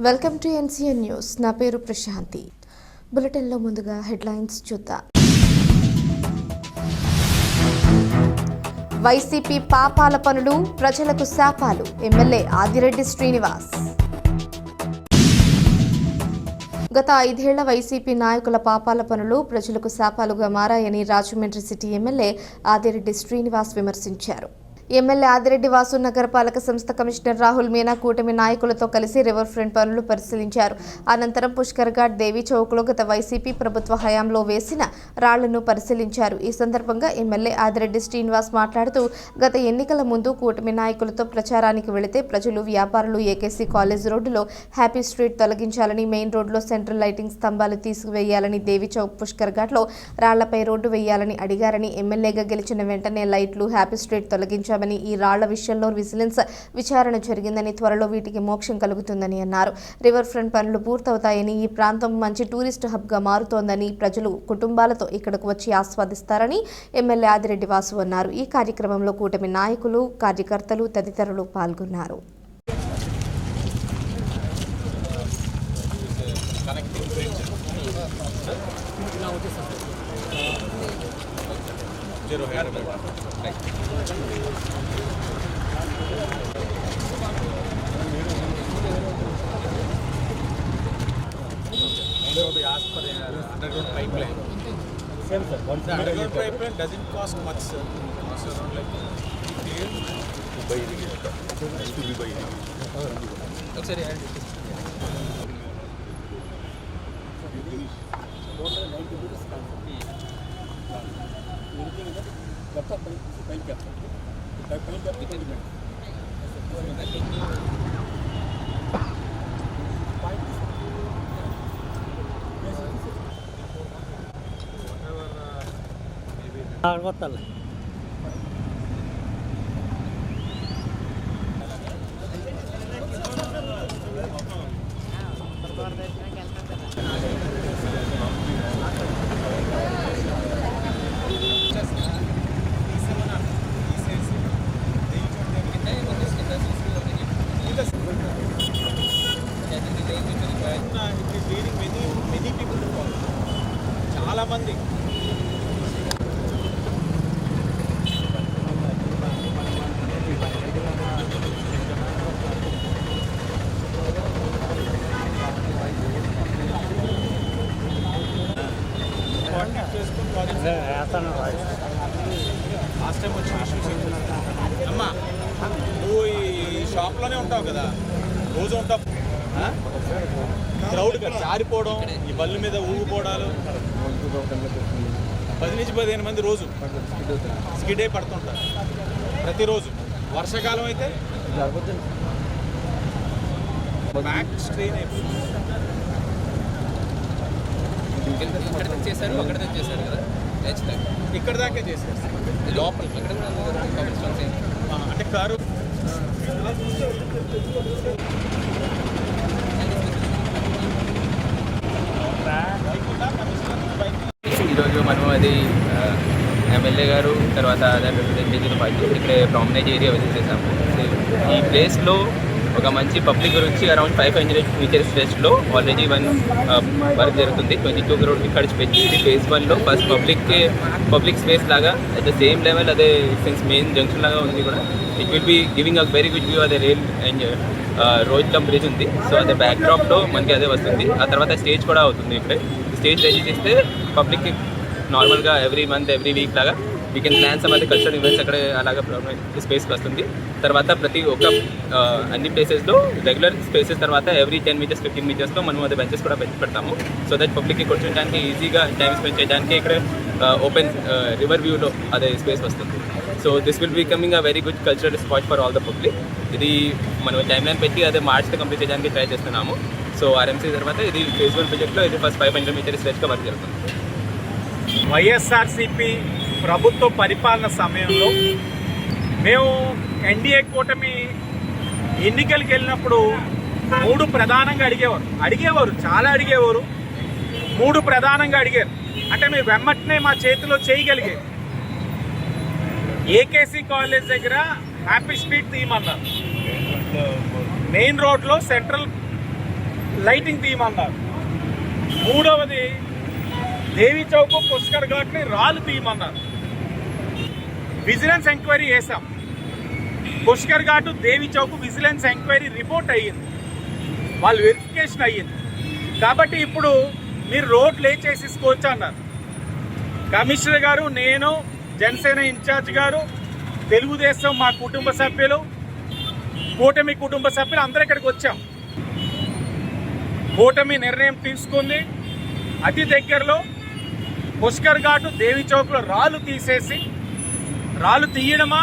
Welcome to NCN news. నా పేరు ప్రశాంతి. బులెటిన్లో ముందుగా హెడ్లైన్స్ చూద్దాం. వైసీపీ పాపాల పనులు ప్రజలకు శాపాలు. ఎమ్మెల్యే ఆదిరెడ్డి శ్రీనివాస్. గత ఐదేళ్ళ వైసీపీ నాయకుల పాపాల పనులు ప్రజలకు శాపాలుగా మారాయని రాజమండ్రి సిటీ ఎమ్మెల్యే ఆదిరెడ్డి శ్రీనివాస్ విమర్శించారు. ఎమ్మెల్యే ఆదిరెడ్డి వాసు నగరపాలక సంస్థ కమిషనర్ రాహుల్ మీనా కూటమి నాయకులతో కలిసి రివర్ ఫ్రంట్ పనులు పరిశీలించారు. అనంతరం పుష్కర్ ఘాట్ దేవి చౌక్లో గత వైసీపీ ప్రభుత్వ హయాంలో వేసిన రాళ్ళను పరిశీలించారు. ఈ సందర్భంగా ఎమ్మెల్యే ఆదిరెడ్డి శ్రీనివాస్ మాట్లాడుతూ గత ఎన్నికల ముందు కూటమి నాయకులతో ప్రచారానికి వెళితే ప్రజలు వ్యాపారులు ఏకేసీ కాలేజ్ రోడ్డులో హ్యాపీ స్ట్రీట్ తొలగించాలని మెయిన్ రోడ్లో సెంట్రల్ లైటింగ్ స్తంభాలు తీసివేయాలని దేవి చౌక్ పుష్కర్ ఘాట్లో రాళ్ళపై రోడ్డు వేయాలని అడిగారని ఎమ్మెల్యేగా గెలిచిన వెంటనే లైట్లు హ్యాపీ స్ట్రీట్ తొలగించారు. తొలగించామని ఈ రాళ్ళ విషయంలో విజిలెన్స్ విచారణ జరిగిందని త్వరలో వీటికి మోక్షం కలుగుతుందని అన్నారు. రివర్ ఫ్రంట్ పనులు పూర్తవుతాయని ఈ ప్రాంతం మంచి టూరిస్ట్ హబ్గా మారుతోందని ప్రజలు కుటుంబాలతో ఇక్కడకు వచ్చి ఆస్వాదిస్తారని ఎమ్మెల్యే ఆదిరెడ్డి వాసు అన్నారు. ఈ కార్యక్రమంలో కూటమి నాయకులు కార్యకర్తలు తదితరులు పాల్గొన్నారు. zero header. Thank you. For underground pipeline. Same sir. Underground pipeline doesn't cost much, sir. Costs around like Dubai irrigation. Has to ব্যবসা পাইপ ব্যবসা পাইপ ব্যবসা আর কথা లాస్ట్ టైం ఇష్యూస్ అమ్మా నువ్వు ఈ షాప్లోనే ఉంటావు కదా. రోజు ఉంటావు. క్రౌడ్ జారిపోవడం ఈ బళ్ళు మీద ఊగిపోవడాలు. పది నుంచి పదిహేను మంది రోజు స్కిడ్ అయి పడుతుంటారు. ప్రతిరోజు. వర్షాకాలం అయితే బ్యాక్ స్ట్రెయిన్ అయిపోతుంది. ఇక్కడ తెచ్చేసారు అక్కడ తెచ్చేసారు కదా. ఖచ్చితంగా ఇక్కడ దాకే చేసేస్తారు లోపల కూడా అంటే కారు. ఈరోజు మనం అది ఎమ్మెల్యే గారు తర్వాత రిప్రజెంటేటివ్ పార్టీ ఇక్కడే ప్రామినేజ్ ఏరియా విజిట్ చేశాము. ఈ ప్లేస్లో ఒక మంచి పబ్లిక్ గురించి అరౌండ్ ఫైవ్ హండ్రెడ్ ఫీచర్స్ స్ట్రెచ్లో ఆల్రెడీ వన్ వర్క్ జరుగుతుంది. ట్వంటీ టూ క్రోడ్కి ఖర్చు పెట్టి ఇది ఫేజ్ వన్లో ఫస్ట్ పబ్లిక్ పబ్లిక్ స్పేస్ లాగా అట్ ద సేమ్ లెవెల్ అదే సిన్స్ మెయిన్ జంక్షన్ లాగా ఉంది కూడా. It will be giving a very good view అదే rail and road cum bridge ఉంది. సో అదే బ్యాక్ డ్రాప్లో మనకి అదే వస్తుంది. ఆ తర్వాత స్టేజ్ కూడా అవుతుంది ఇప్పుడే. స్టేజ్ రెడీ చేస్తే పబ్లిక్కి నార్మల్గా ఎవ్రీ మంత్ ఎవ్రీ వీక్ లాగా వీకెన్ ప్లాన్ సమ్ అదే కల్చరల్ ఈవెంట్స్ అక్కడ అలాగా స్పేస్కి వస్తుంది. తర్వాత ప్రతి ఒక్క అన్ని ప్లేసెస్లో రెగ్యులర్ స్పేసెస్ తర్వాత ఎవ్రీ టెన్ మీటర్స్ ఫిఫ్టీన్ మీటర్స్లో మనం అదే బెంచెస్ కూడా పెట్టి పెడతాము. సో దట్ పబ్లిక్కి కూర్చోడానికి ఈజీగా టైం స్పెండ్ చేయడానికి ఇక్కడ ఓపెన్ రివర్ వ్యూలో అదే స్పేస్ వస్తుంది. So this will be coming a very good cultural spot for all the public ఇది మనం టైం లైన్ పెట్టి అదే మార్చ్లో కంప్లీట్ చేయడానికి ట్రై చేస్తున్నాము. సో ఆర్ఎంసీ తర్వాత ఇది ఫేజ్ వన్ ప్రాజెక్ట్లో ఇది ఫస్ట్ ఫైవ్ హండ్రెడ్ మీటర్స్ స్ట్రెచ్గా వర్క్ జరుగుతుంది. వైఎస్ఆర్సీపీ ప్రభుత్వ పరిపాలన సమయంలో మేము ఎన్డీఏ కూటమి ఎన్నికలకు వెళ్ళినప్పుడు మూడు ప్రధానంగా అడిగేవారు. అడిగేవారు చాలా అడిగేవారు. మూడు ప్రధానంగా అడిగారు. అంటే మేము వెమ్మటనే మా చేతిలో చేయగలిగే ఏకేసీ కాలేజ్ దగ్గర హ్యాపీ స్ట్రీట్ తీయమన్నారు. మెయిన్ రోడ్లో సెంట్రల్ లైటింగ్ తీయమన్నారు. మూడవది దేవి చౌక్ పుష్కర్ ఘాట్ని రాళ్ళు తీయమన్నారు. విజిలెన్స్ ఎంక్వైరీ చేశాం. Pushkar Ghat Devi Chowk vigilance enquiry report అయ్యింది. వాళ్ళు వెరిఫికేషన్ అయ్యింది. కాబట్టి ఇప్పుడు మీరు రోడ్లు ఏ చేసేసుకోవచ్చు అన్నారు. కమిషనర్ గారు నేను జనసేన ఇన్ఛార్జ్ గారు తెలుగుదేశం మా కుటుంబ సభ్యులు కూటమి కుటుంబ సభ్యులు అందరూ ఇక్కడికి వచ్చాం. కూటమి నిర్ణయం తీసుకుంది. అతి దగ్గరలో పుష్కర్ ఘాటు దేవి చౌక్లో రాళ్ళు తీసేసి రాళ్ళు తీయడమా?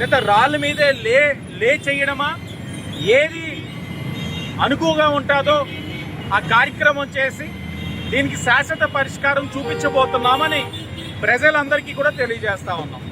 లేదా రాళ్ళ మీదే లే లే చేయడమా? ఏది అనుకువగా ఉంటుందో ఆ కార్యక్రమం చేసి దీనికి శాశ్వత పరిష్కారం చూపించబోతున్నామని ప్రజలందరికీ కూడా తెలియజేస్తా ఉన్నాం.